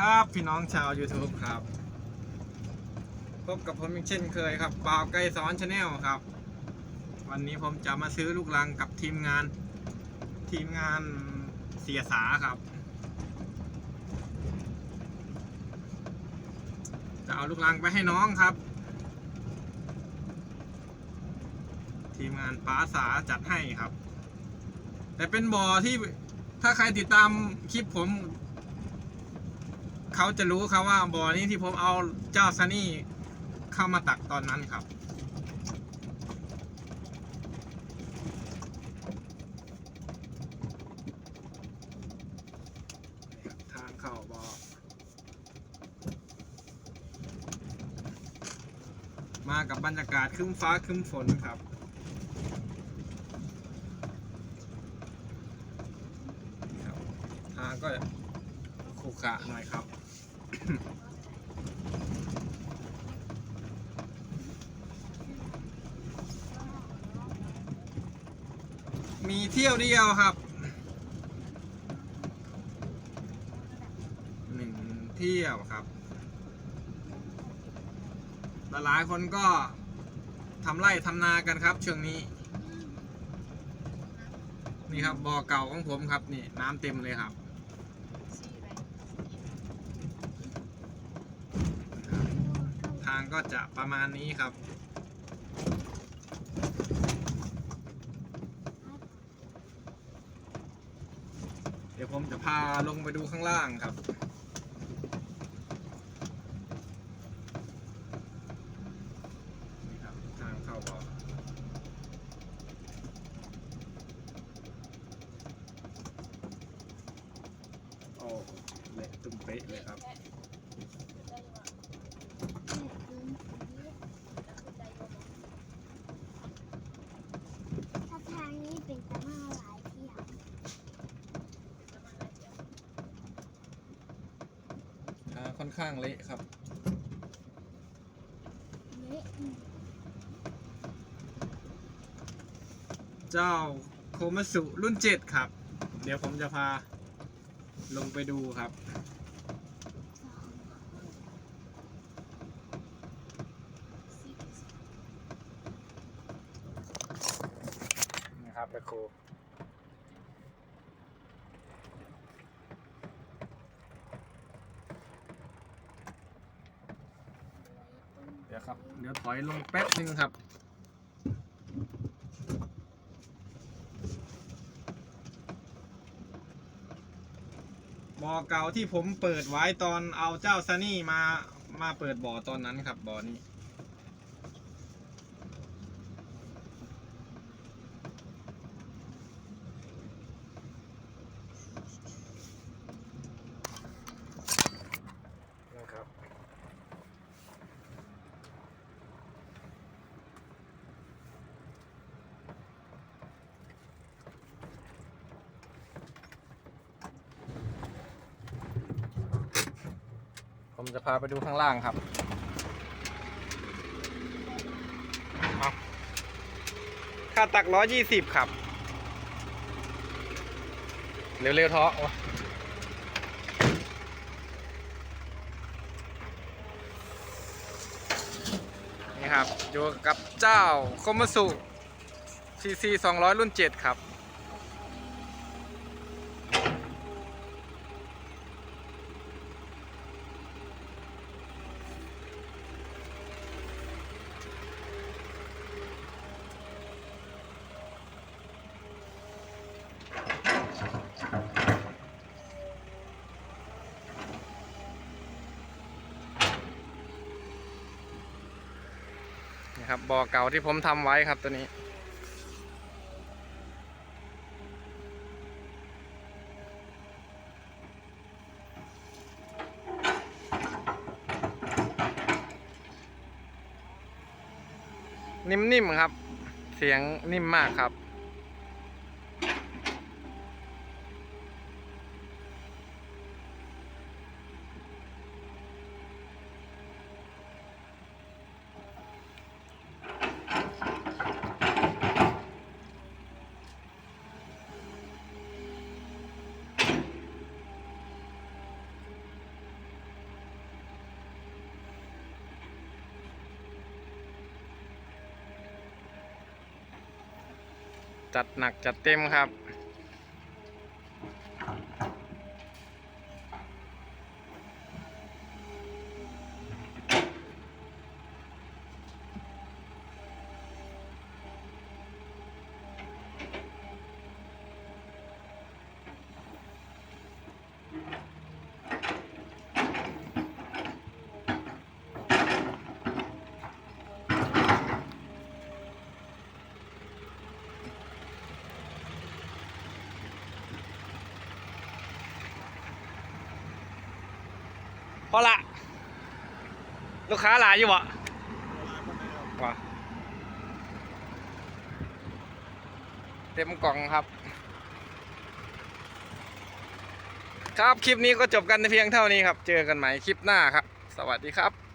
ครับพี่น้องชาว YouTube ครับ พบกับผมอีกเช่นเคยครับบ่าวไก่สอนชาแนลครับ วันนี้ผมจะมาซื้อลูกลังกับทีมงาน ทีมงานเสียสาครับ จะเอาลูกลังไปให้น้องครับ ทีมงานป้าสาจัดให้ครับ แต่เป็นบ่อที่ถ้าใครติดตามคลิปผม เขาจะรู้ครับว่าบ่อนี้ที่ผมเอาเจ้าซันนี่เข้ามาตักตอนนั้นครับ ทางเข้าบ่อมากับบรรยากาศครึ้มฟ้าครึ้มฝนครับครับทางก็ขรุขระหน่อยครับ มีเที่ยวเดียวครับหนึ่งเที่ยวครับหลายคนก็ทำไร่ทำนากันครับช่วงนี้ นี่ครับบ่อเก่าของผมครับนี่น้ำเต็มเลยครับ ทางก็จะประมาณนี้ครับ เดี๋ยวผมจะพาลงไปดูข้างล่างครับนี่ครับทางเข้าบ่อโอ้เละตุ้มเป๊ะเลยครับ ถ้าทางนี้เป็นตะมาหลายเที่ยว ทางค่ อนข้างเละครับ เจ้าโคมัสุรุ่นเจ็ดครับ เดี๋ยวผมจะพาลงไปดูครับสองสี่นะครับไปครูี๋ยวครับ เดี๋ยวถอยลงแป๊บนึงครับบ่อเก่าที่ผมเปิดไว้ตอนเอาเจ้าซันนี่มามาเปิดบ่อตอนนั้นครับบ่อนี้ ผมจะพาไปดูข้างล่างครับค่าตักร้อยยี่สิบครับ เร็วๆเทาะนี่ครับ อยู่กับเจ้าคมสุ CC 200รุ่น7ครับ ครับบ่อเก่าที่ผมทำไว้ครับตัวนี้ นิ่มๆครับ เสียงนิ่มมากครับ จัดหนักจัดเต็มครับ พอละ ลูกค้าหลายอยู่วะว้าเต็มกล่องครับ ครับคลิปนี้ก็จบกันในเพียงเท่านี้ครับ เจอกันใหม่คลิปหน้าครับ สวัสดีครับ